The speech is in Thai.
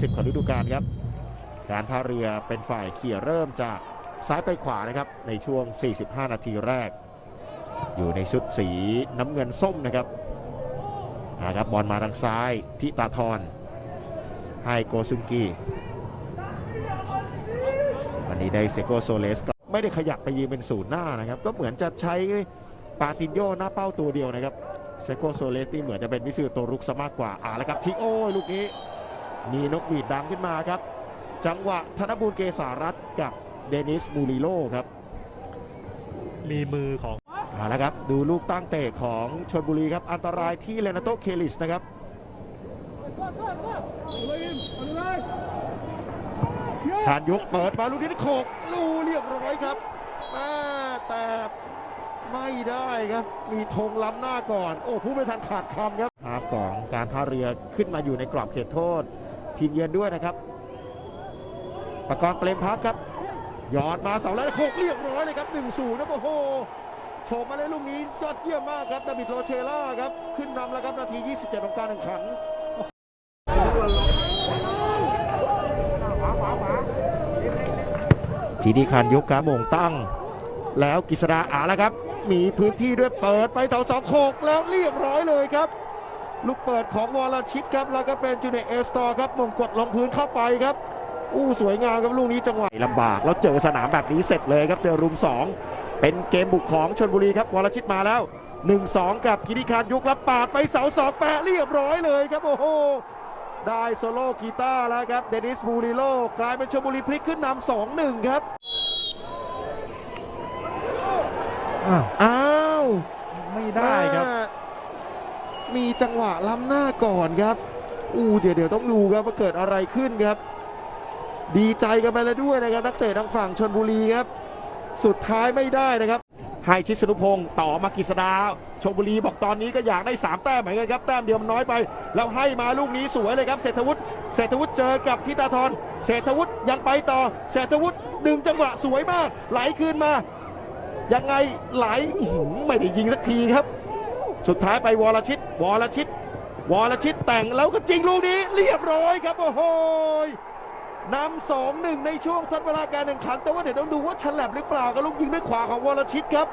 10ของฤดูกาลครับ การท่าเรือเป็นฝ่ายเขี่ยเริ่มจากซ้ายไปขวานะครับในช่วง 45 นาทีแรก อยู่ในชุดสีน้ำเงินส้มนะครับนะครับบอลมาทางซ้ายทิตาทรให้โกซุงกีวันนี้ได้เซโกโซเลสก็ไม่ได้ขยับไปยืนเป็นศูนย์หน้านะครับ ก็เหมือนจะใช้ปาตินโยหน้าเป้าตัวเดียวนะครับเซโกโซเลสนี่เหมือนจะเป็นวิฟิลตัวรุกซะมากกว่าอ่าแล้วครับทิโอ้ลูกนี้ มีนกหวีดดังขึ้นมาครับ จังหวะธนบูลเกษารัตน์กับเดนิสมูริโลครับ มีมือของเอาละครับ ดูลูกตั้งเตะของชนบุรีครับ อันตรายที่เลนาโตเคลิสนะครับ ขานยกเปิดมาลูกนี้โขกลูเรียบร้อยครับแม่แต่ไม่ได้ครับ มีธงล้ำหน้าก่อน โอ้ผู้ไม่ทันขาดคำครับฮาฟของการท่าเรือขึ้นมาอยู่ในกรอบเขตโทษ ทีมเยือนด้วยนะครับ ประกอบเปรมพักครับหยอดมาเสาแล้วโขกเรียบร้อยเลยครับ1นศูนย์นะโอ้โหโฉบมาเลยลูกนี้ยอดเยี่ยมมากครับดาบิดโรเชล่าครับ ขึ้นนำแล้วครับ นาที 27 ของการแข่งขันจีดีคันยกขาโมงตั้ง แล้วกิษดาอาแล้วครับ มีพื้นที่ด้วยเปิดไปเต่าสองโคกแล้วเรียบร้อยเลยครับ ลูกเปิดของวอลชิตครับ แล้วก็เป็นจูเนียร์เอสตอร์ครับมงกดลงพื้นเข้าไปครับ อู้สวยงามครับลูกนี้จังหวะลำบาก แล้วเจอสนามแบบนี้เสร็จเลยครับ เจอรุมสองเป็นเกมบุกของชนบุรีครับวรชิตมาแล้ว 1-2 กับกิติคารยุกแล้วปาดไปเสาสองแปะเรียบร้อยเลยครับ โอ้โห ได้โซโล่กีตาร์แล้วครับ เดนิสบูริโลกลายเป็นชนบุรีพลิกขึ้นนำสองหนึ่งครับอ้าวอ้าว ไม่ได้ครับแมีจังหวะล้ำหน้าก่อนครับ อู้เดี๋ยวเดี๋ยวต้องดูครับว่าเกิดอะไรขึ้นครับ ดีใจกันไปแล้วด้วยนะครับ นักเตะทางฝั่งชนบุรีครับ สุดท้ายไม่ได้นะครับ ให้ชิดสนุพงศ์ต่อมากิษดาชลบุรีบอกตอนนี้ก็อยากได้ 3 แต้มเหมือนกันครับ แต้มเดียวมันน้อยไป แล้วให้มาลูกนี้สวยเลยครับเศรษฐวุฒิเศรษฐวุฒิเจอกับทิตาธรเศรษฐวุฒิยังไปต่อเศรษฐวุฒิดึงจังหวะสวยมาก ไหลคืนมา ยังไงไหลหือไม่ได้ยิงสักทีครับ สุดท้ายไปวรชิต วรชิต วรชิตแต่งแล้วก็จริงลูกนี้เรียบร้อยครับโอ้โหนำสองหนึ่งในช่วงทดเวลาการแข่งขัน แต่ว่าเดี๋ยวต้องดูว่าฉลับหรือเปล่ากับลูกยิงด้วยขวาของวรชิตครับ